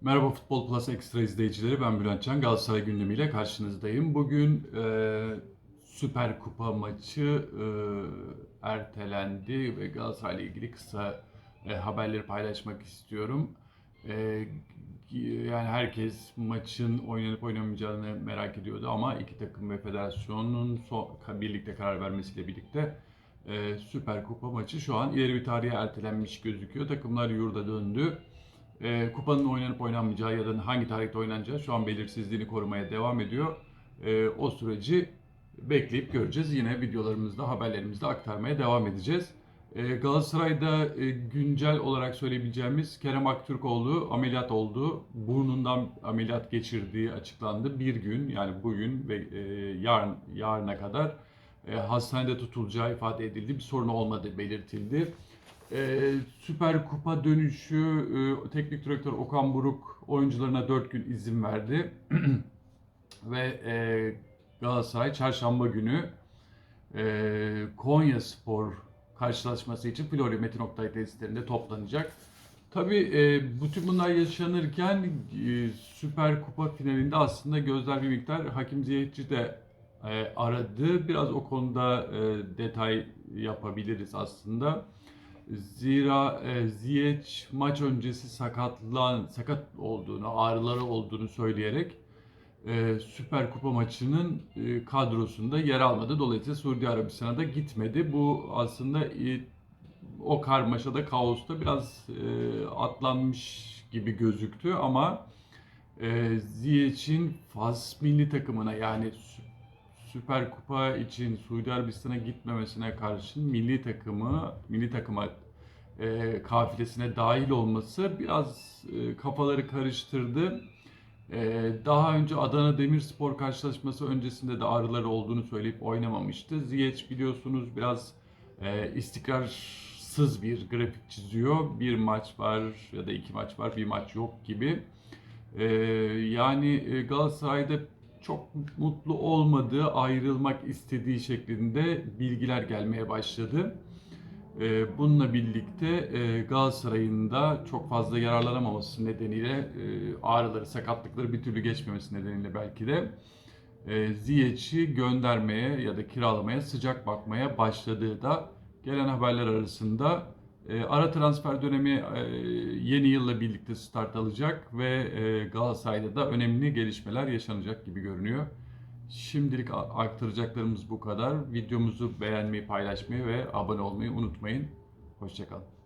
Merhaba Futbol Plus Ekstra izleyicileri. Ben Bülent Can. Galatasaray gündemiyle karşınızdayım. Bugün e, Süper Kupa maçı e, ertelendi ve Galatasaray'la ilgili kısa e, haberleri paylaşmak istiyorum. E, yani herkes maçın oynanıp oynamayacağını merak ediyordu ama iki takım ve federasyonun son, birlikte karar vermesiyle birlikte e, Süper Kupa maçı şu an ileri bir tarihe ertelenmiş gözüküyor. Takımlar yurda döndü. E, kupanın oynanıp oynanmayacağı ya da hangi tarihte oynanacağı şu an belirsizliğini korumaya devam ediyor. E, o süreci bekleyip göreceğiz. Yine videolarımızda, haberlerimizde aktarmaya devam edeceğiz. E, Galatasaray'da e, güncel olarak söyleyebileceğimiz Kerem Aktürkoğlu ameliyat oldu. Burnundan ameliyat geçirdiği açıklandı. Bir gün yani bugün ve e, yarın yarına kadar e, hastanede tutulacağı ifade edildi. Bir sorun olmadığı belirtildi. Ee, Süper Kupa dönüşü e, teknik direktör Okan Buruk oyuncularına 4 gün izin verdi. Ve e, Galatasaray çarşamba günü e, Konya Spor karşılaşması için Florya Metin Oktay tesislerinde toplanacak. Tabii e, bütün bunlar yaşanırken e, Süper Kupa finalinde aslında gözler bir miktar Hakim Ziyech'i de e, aradı. Biraz o konuda e, detay yapabiliriz aslında. Zira e, Ziyech maç öncesi sakatlan sakat olduğunu, ağrıları olduğunu söyleyerek e, Süper Kupa maçının e, kadrosunda yer almadı. Dolayısıyla Suudi Arabistan'a da gitmedi. Bu aslında e, o karmaşada, kaosta biraz e, atlanmış gibi gözüktü ama e, Ziyech'in Fas milli takımına yani Süper Kupa için Suudi Arabistan'a gitmemesine karşın milli takımı, milli takıma e, kafilesine dahil olması biraz e, kafaları karıştırdı. E, daha önce Adana Demirspor karşılaşması öncesinde de ağrıları olduğunu söyleyip oynamamıştı. Ziyech biliyorsunuz biraz e, istikrarsız bir grafik çiziyor. Bir maç var ya da iki maç var, bir maç yok gibi. E, yani e, Galatasaray'da çok mutlu olmadığı, ayrılmak istediği şeklinde bilgiler gelmeye başladı. Ee, Bununla birlikte e, Galatasaray'ın da çok fazla yararlanamaması nedeniyle e, ağrıları, sakatlıkları bir türlü geçmemesi nedeniyle belki de e, Ziyech'i göndermeye ya da kiralamaya sıcak bakmaya başladığı da gelen haberler arasında e, ara transfer dönemi e, yeni yılla birlikte start alacak ve e, Galatasaray'da da önemli gelişmeler yaşanacak gibi görünüyor. Şimdilik aktaracaklarımız bu kadar. Videomuzu beğenmeyi, paylaşmayı ve abone olmayı unutmayın. Hoşçakalın.